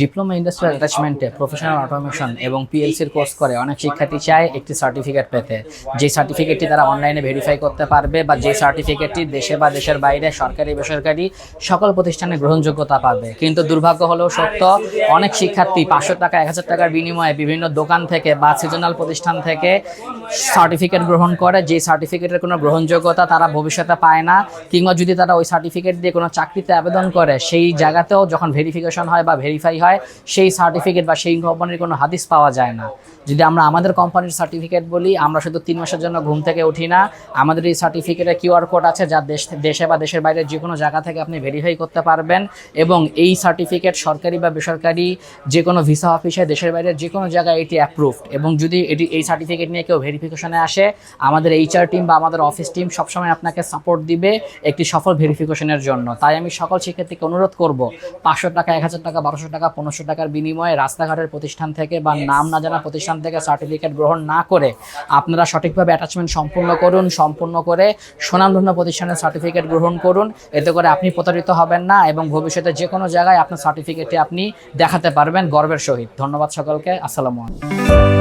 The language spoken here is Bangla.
ডিপ্লোমা ইন্ডাস্ট্রিয়াল অ্যাটাচমেন্টে প্রফেশনাল অটোমেশন এবং পিএলসির কোর্স করে। অনেক শিক্ষার্থী চায় একটি সার্টিফিকেট পেতে। যে সার্টিফিকেটটি তারা অনলাইনে ভেরিফাই করতে পারবে বা যে সার্টিফিকেটটি দেশে বা দেশের বাইরে সরকারি বেসরকারি সকল প্রতিষ্ঠানে গ্রহণযোগ্যতা পাবে। কিন্তু দুর্ভাগ্য হলেও সত্য অনেক শিক্ষার্থী পাঁচশো টাকা এক হাজার টাকার বিনিময়ে বিভিন্ন দোকান থেকে বা সিজনাল প্রতিষ্ঠান থেকে সার্টিফিকেট গ্রহণ করে। যে সার্টিফিকেটের কোনো গ্রহণযোগ্যতা তারা ভবিষ্যতে পায় না কিংবা যদি তারা ওই সার্টিফিকেট দিয়ে কোনো চাকরিতে আবেদন করে সেই জায়গাতেও যখন ভেরিফিকেশন হয় বা ভেরিফাই হয়, সেই সার্টিফিকেট বা সেই কোম্পানির কোনো হাদিস পাওয়া যায় না। যদি আমরা আমাদের কোম্পানির সার্টিফিকেট বলি, আমরা শুধু তিন মাসের জন্য ঘুম থেকে উঠি না। আমাদের এই সার্টিফিকেটে কিউআর কোড আছে যা দেশ, দেশে বা দেশের বাইরে যে কোনো জায়গা থেকে আপনি ভেরিফাই করতে পারবেন। এবং এই সার্টিফিকেট সরকারি বা বেসরকারি যে কোনো ভিসা অফিসে দেশের বাইরে যে কোনো জায়গায় এটি অ্যাপ্রুভড এবং যদি এটি, এই সার্টিফিকেট নিয়ে কেউ ভেরিফিকেশনে আসে, আমাদের এইচআর টিম বা আমাদের অফিস টিম সবসময় আপনাকে সাপোর্ট দিবে একটি সফল ভেরিফিকেশনের জন্য। তাই আমি সকল শিক্ষার্থীকে অনুরোধ করব, পাঁচশো টাকা, এক হাজার টাকা, বারোশো টাকা পনেরোশো টাকার বিনিময়ে রাস্তাঘাটের প্রতিষ্ঠান থেকে বা নাম না জানা প্রতিষ্ঠান থেকে সার্টিফিকেট গ্রহণ না করে আপনারা সঠিকভাবে অ্যাটাচমেন্ট সম্পূর্ণ করুন সম্পূর্ণ করে সুনামধন্য প্রতিষ্ঠানের সার্টিফিকেট গ্রহণ করুন। এতে করে আপনি প্রতারিত হবেন না এবং ভবিষ্যতে যে কোনো জায়গায় আপনার সার্টিফিকেটটি আপনি দেখাতে পারবেন গর্বের সহিত। ধন্যবাদ সকলকে। আসসালামু আলাইকুম।